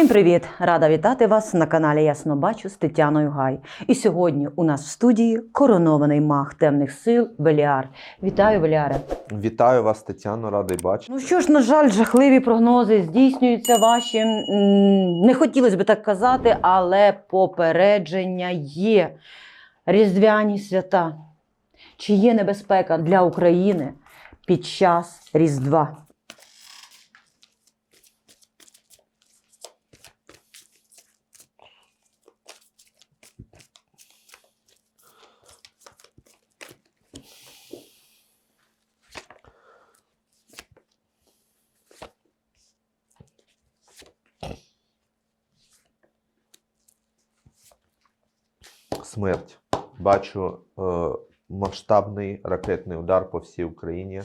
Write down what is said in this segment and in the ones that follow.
Всім привіт! Рада вітати вас на каналі Ясно Бачу з Тетяною Гай. І сьогодні у нас в студії коронований маг темних сил Беліар. Вітаю, Беліаре! Вітаю вас, Тетяно, радий бачити. Ну що ж, на жаль, жахливі прогнози здійснюються ваші. Не хотілося б так казати, але попередження є. Різдвяні свята. Чи є небезпека для України під час Різдва? Бачу е, масштабний ракетний удар по всій Україні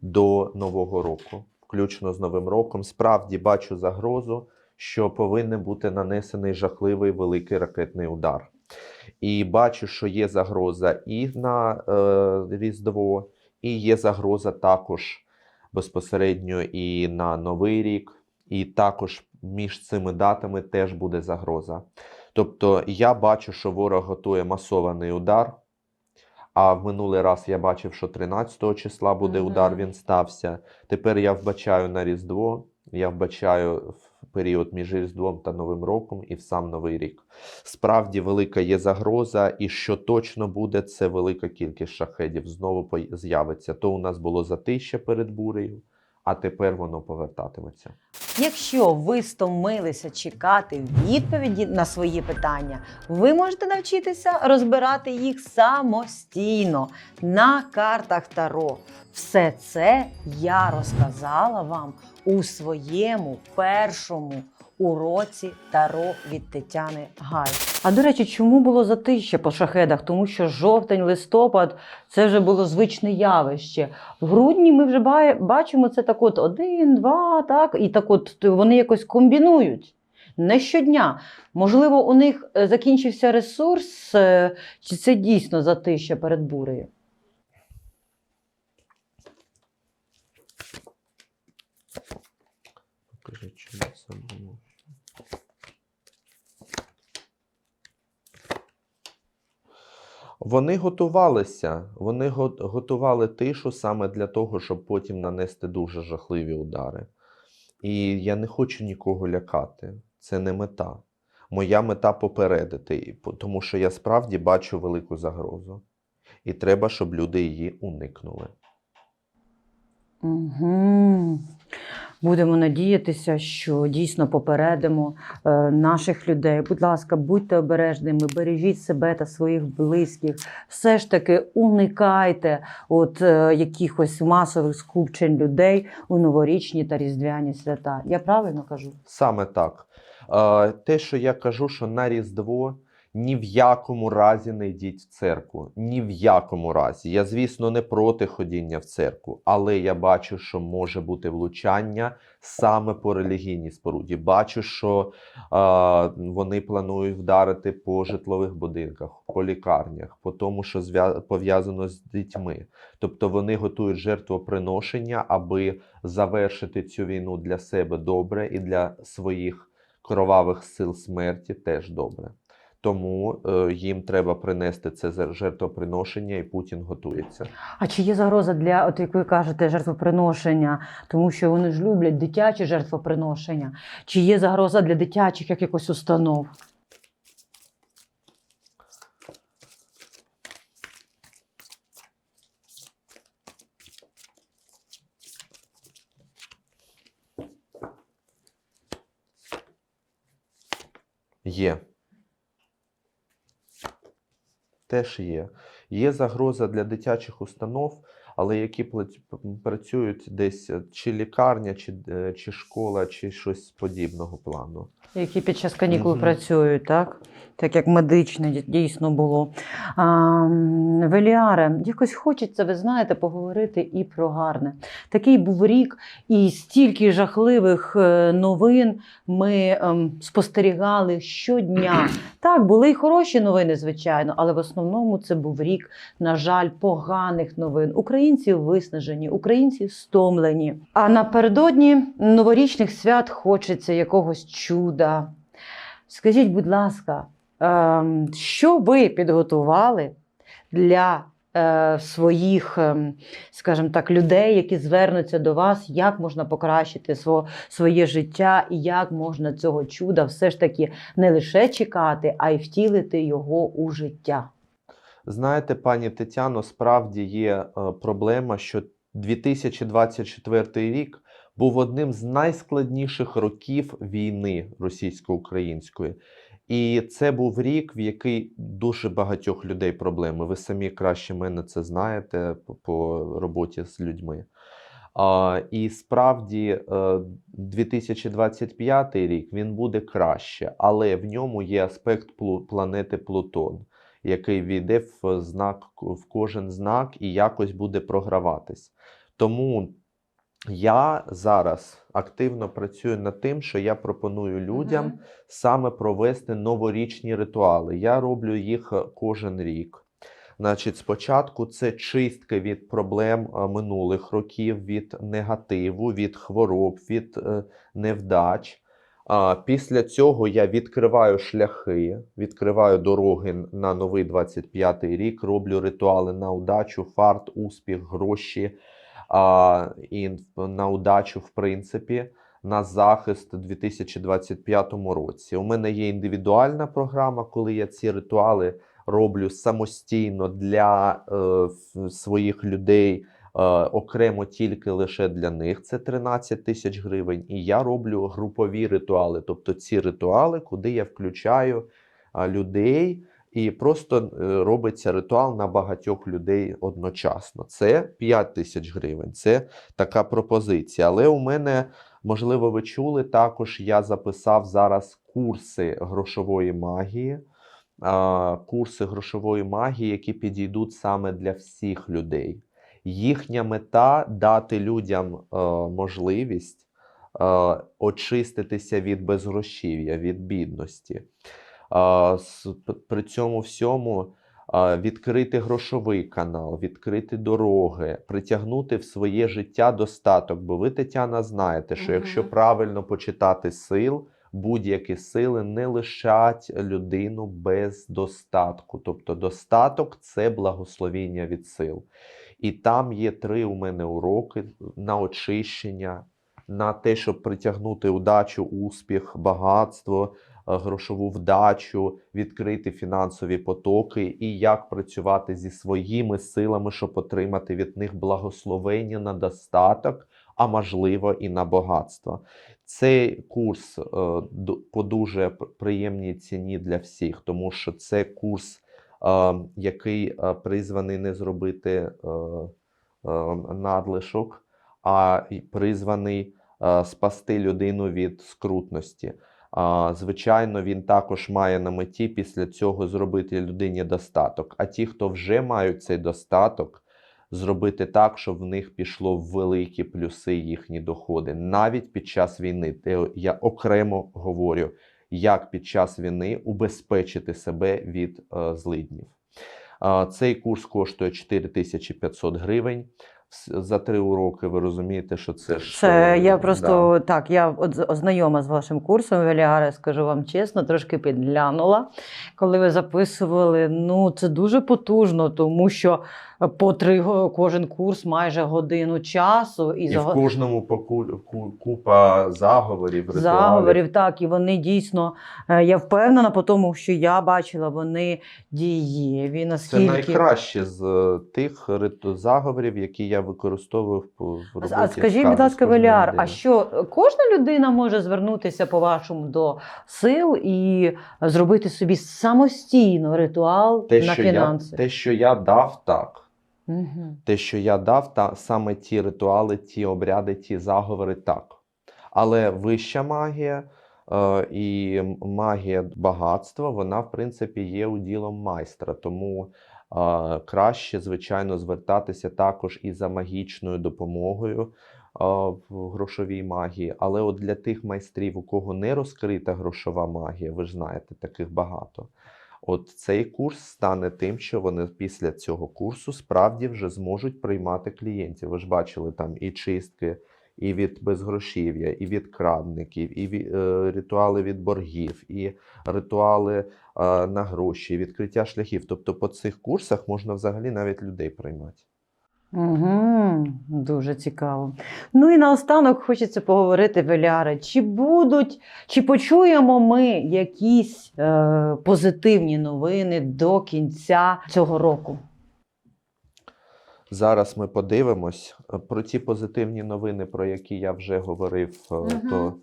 до Нового року, включно з Новим роком. Справді бачу загрозу, що повинен бути нанесений жахливий великий ракетний удар. І бачу, що є загроза і на е, Різдво, і є загроза також безпосередньо і на Новий рік, і також між цими датами теж буде загроза. Тобто я бачу, що ворог готує масований удар. А в минулий раз я бачив, що 13 числа буде Мгм. удар, він стався. Тепер я вбачаю на Різдво, я вбачаю в період між Різдвом та Новим роком і в сам Новий рік. Справді велика є загроза, і що точно буде, це велика кількість шахедів знову з'явиться. То у нас було затища перед бурею, а тепер воно повертатиметься. Якщо ви стомилися чекати відповіді на свої питання, ви можете навчитися розбирати їх самостійно на картах Таро. Все це я розказала вам у своєму першому уроці Таро від Тетяни Гай. А до речі, чому було затища по шахедах? Тому що жовтень, листопад це вже було звичне явище. В грудні ми вже бачимо це так от один, два, так, і так от вони якось комбінують. Не щодня. Можливо, у них е, закінчився ресурс, е, чи це дійсно затища перед бурею? Покажи, чи це було. Вони готувалися, вони готували тишу саме для того, щоб потім нанести дуже жахливі удари. І я не хочу нікого лякати. Це не мета. Моя мета попередити, тому що я справді бачу велику загрозу. І треба, щоб люди її уникнули. Угу. Будемо надіятися, що дійсно попередимо е, наших людей. Будь ласка, будьте обережними, бережіть себе та своїх близьких. Все ж таки уникайте от е, якихось масових скупчень людей у новорічні та різдвяні свята. Я правильно кажу? Саме так. Е, Те, що я кажу, що на Різдво ні в якому разі не йдіть в церкву. Ні в якому разі. Я, звісно, не проти ходіння в церкву, але я бачу, що може бути влучання саме по релігійній споруді. Бачу, що е, вони планують вдарити по житлових будинках, по лікарнях, по тому, що пов'язано з дітьми. Тобто вони готують жертвоприношення, аби завершити цю війну для себе добре і для своїх кровавих сил смерті теж добре. Тому е, їм треба принести це жертвоприношення, і Путін готується. А чи є загроза для, от як ви кажете, жертвоприношення, тому що вони ж люблять дитячі жертвоприношення? Чи є загроза для дитячих якихось установ? Є. Теж є. Є загроза для дитячих установ, але які працюють десь чи лікарня, чи, е, чи школа, чи щось подібного плану. Які під час канікул Мгм. працюють, так? Так як медичне дійсно було. А, Веліаре, якось хочеться, ви знаєте, поговорити і про гарне. Такий був рік, і стільки жахливих е, новин ми ем, спостерігали щодня. Так, були й хороші новини, звичайно, але в основному це був рік, на жаль, поганих новин. Українці виснажені, українці стомлені. А напередодні новорічних свят хочеться якогось чуда. Чуда. Скажіть, будь ласка, ем, що ви підготували для е, своїх, ем, скажімо так, людей, які звернуться до вас, як можна покращити своє життя і як можна цього чуда все ж таки не лише чекати, а й втілити його у життя? Знаєте, пані Тетяно, справді є е, проблема, що 2024 рік був одним з найскладніших років війни російсько-української. І це був рік, в який дуже багатьох людей проблеми. Ви самі краще мене це знаєте по, роботі з людьми. А, і справді е, 2025 рік він буде краще, але в ньому є аспект планети Плутон, який війде в знак в кожен знак і якось буде програватись. Тому я зараз активно працюю над тим, що я пропоную людям Мгм. саме провести новорічні ритуали. Я роблю їх е, кожен рік. Значить, спочатку це чистки від проблем е, минулих років, від негативу, від хвороб, від е, невдач. А після цього я відкриваю шляхи, відкриваю дороги на новий 25-й рік, роблю ритуали на удачу, фарт, успіх, гроші а, і на удачу, в принципі, на захист у 2025 році. У мене є індивідуальна програма, коли я ці ритуали роблю самостійно для е, своїх людей. е, Окремо тільки лише для них це 13 тисяч гривень. І я роблю групові ритуали, тобто ці ритуали, куди я включаю людей, і просто е, робиться ритуал на багатьох людей одночасно. Це 5 тисяч гривень. Це така пропозиція. Але у мене, можливо, ви чули, також я записав зараз курси грошової магії. Курси грошової магії, які підійдуть саме для всіх людей. Їхня мета дати людям е, можливість е, очиститися від безгрошів'я, від бідності. А, с- При цьому всьому а, відкрити грошовий канал, відкрити дороги, притягнути в своє життя достаток. Бо ви, Тетяна, знаєте, що якщо правильно почитати сил, будь-які сили не лишать людину без достатку. Тобто достаток це благословіння від сил. І там є три у мене уроки на очищення, на те, щоб притягнути удачу, успіх, багатство, грошову вдачу, відкрити фінансові потоки і як працювати зі своїми силами, щоб отримати від них благословення на достаток, а можливо і на багатство. Цей курс е, по дуже приємній ціні для всіх, тому що це курс, е, який е, призваний не зробити е, е, надлишок, а призваний е, спасти людину від скрутності. Звичайно, він також має на меті після цього зробити людині достаток. А ті, хто вже мають цей достаток, зробити так, щоб в них пішло великі плюси їхні доходи, навіть під час війни. Я окремо говорю, як під час війни убезпечити себе від е, злиднів. Цей курс коштує 4500 гривень. За три уроки ви розумієте, що це ж Це е, я да. просто так, я от ознайома з вашим курсом Веліаре, скажу вам чесно, трошки підглянула, коли ви записували. Ну, це дуже потужно, тому що по три кожен курс майже годину часу і, І за в кожному по ку- ку- купа заговорів, ритуалів. заговорів, так, і вони дійсно, е, я впевнена по тому, що я бачила, вони дієві. Це найкраще з е, тих заговорів, які я використовую в, по- роботі. А скажіть, будь ласка, Веліар, а що кожна людина може звернутися по-вашому до сил і зробити собі самостійно ритуал те, на що я, фінанси? те, що я дав, так. Угу. Те, що я дав, та саме ті ритуали, ті обряди, ті заговори, так. Але вища магія е, і магія багатства, вона, в принципі, є уділом майстра. Тому краще, звичайно, звертатися також і за магічною допомогою в грошовій магії. Але от для тих майстрів, у кого не розкрита грошова магія, ви ж знаєте, таких багато. От цей курс стане тим, що вони після цього курсу справді вже зможуть приймати клієнтів. Ви ж бачили там і чистки, і від безгрошів'я, і від крадників, і ві- е, ритуали від боргів, і ритуали е, на гроші, відкриття шляхів. Тобто по цих курсах можна взагалі навіть людей приймати. Угу, дуже цікаво. Ну і наостанок хочеться поговорити, Веляре, чи будуть, чи почуємо ми якісь е, позитивні новини до кінця цього року? Зараз ми подивимось Е, про ті позитивні новини, про які я вже говорив, Мгм. то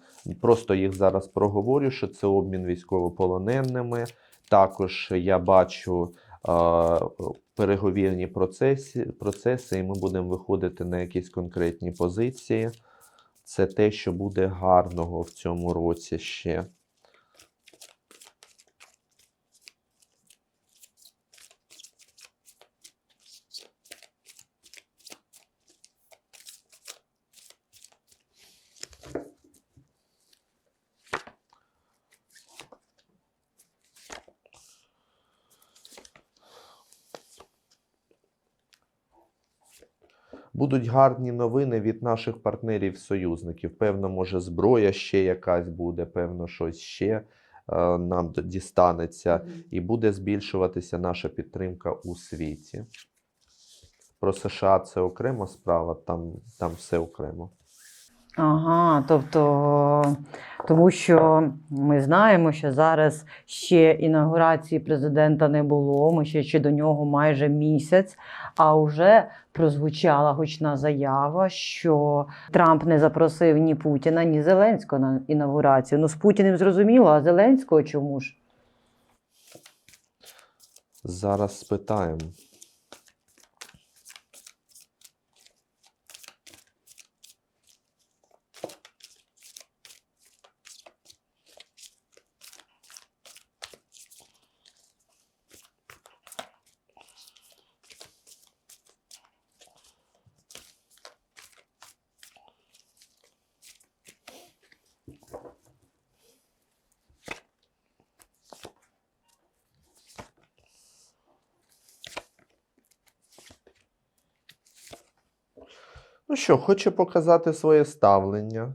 просто їх зараз проговорю, що це обмін військовополоненими. Також я бачу е, переговірні процеси, процеси, і ми будемо виходити на якісь конкретні позиції. Це те, що буде гарного в цьому році ще. Будуть гарні новини від наших партнерів-союзників. Певно, може, зброя ще якась буде, певно, щось ще е, нам дістанеться, і буде збільшуватися наша підтримка у світі. Про США це окрема справа, там, там все окремо. Ага, тобто, тому що ми знаємо, що зараз ще інаугурації президента не було. Ми ще, ще до нього майже місяць, а вже прозвучала гучна заява, що Трамп не запросив ні Путіна, ні Зеленського на інаугурацію. Ну, з Путіним зрозуміло, а Зеленського чому ж? Зараз спитаємо. Ну що, хоче показати своє ставлення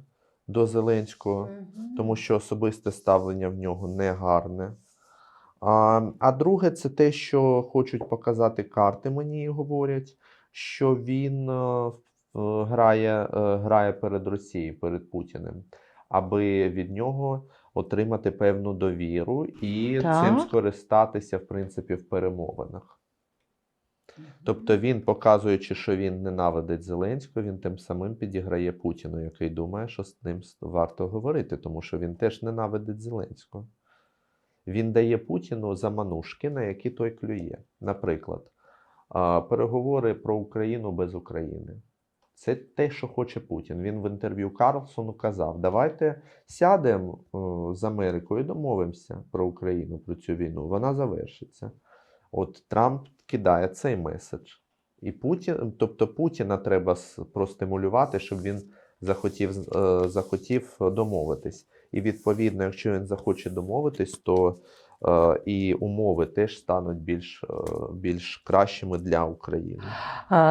до Зеленського. тому що особисте ставлення в нього не гарне. А, а друге, це те, що хочуть показати карти, мені говорять, що він е, е, грає, е, грає перед Росією, перед Путіним, аби від нього отримати певну довіру і Так. цим скористатися, в принципі, в перемовинах. Тобто він, показуючи, що він ненавидить Зеленського, він тим самим підіграє Путіну, який думає, що з ним варто говорити, тому що він теж ненавидить Зеленського. Він дає Путіну заманушки, на які той клює. Наприклад, переговори про Україну без України. Це те, що хоче Путін. Він в інтерв'ю Карлсону казав: давайте сядемо е, з Америкою і домовимося про Україну, про цю війну. Вона завершиться. От Трамп кидає цей меседж. І Путін, тобто Путіна треба простимулювати, щоб він захотів, е, захотів домовитись. І відповідно, якщо він захоче домовитись, то е, і умови теж стануть більш, е, більш кращими для України.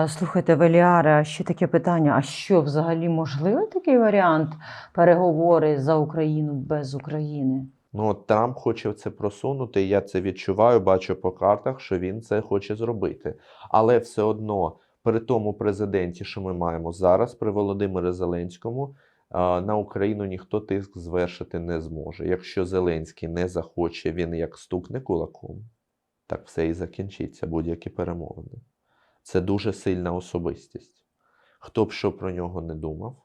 Слухайте, Веліаре, а ще таке питання: а що взагалі можливий такий варіант переговори за Україну без України? Ну, от Трамп хоче це просунути, я це відчуваю, бачу по картах, що він це хоче зробити. Але все одно, при тому президенті, що ми маємо зараз, при Володимирі Зеленському, на Україну ніхто тиск звершити не зможе. Якщо Зеленський не захоче, він як стукне кулаком, так все і закінчиться, будь-які перемовини. Це дуже сильна особистість. Хто б що про нього не думав.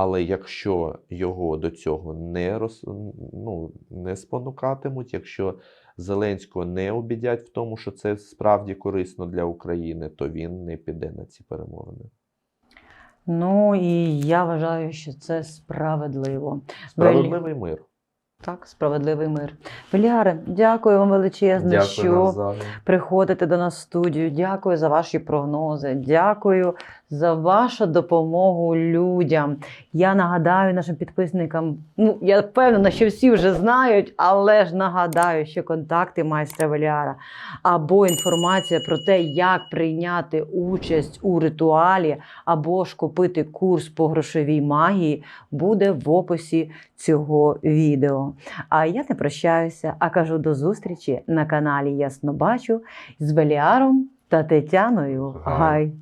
Але якщо його до цього не роз, ну, не спонукатимуть, якщо Зеленського не обідять в тому, що це справді корисно для України, то він не піде на ці перемовини. Ну і я вважаю, що це справедливо. Справедливий мир. Так, справедливий мир. Веліаре, дякую вам величезне, що навзаєм. приходите до нас в студію. Дякую за ваші прогнози. Дякую за вашу допомогу людям. Я нагадаю нашим підписникам, ну я впевнена, що всі вже знають, але ж нагадаю, що контакти майстра Веліара або інформація про те, як прийняти участь у ритуалі, або ж купити курс по грошовій магії, буде в описі цього відео. А я не прощаюся, а кажу до зустрічі на каналі Ясно Бачу з Веліаром та Тетяною Гай. Гай.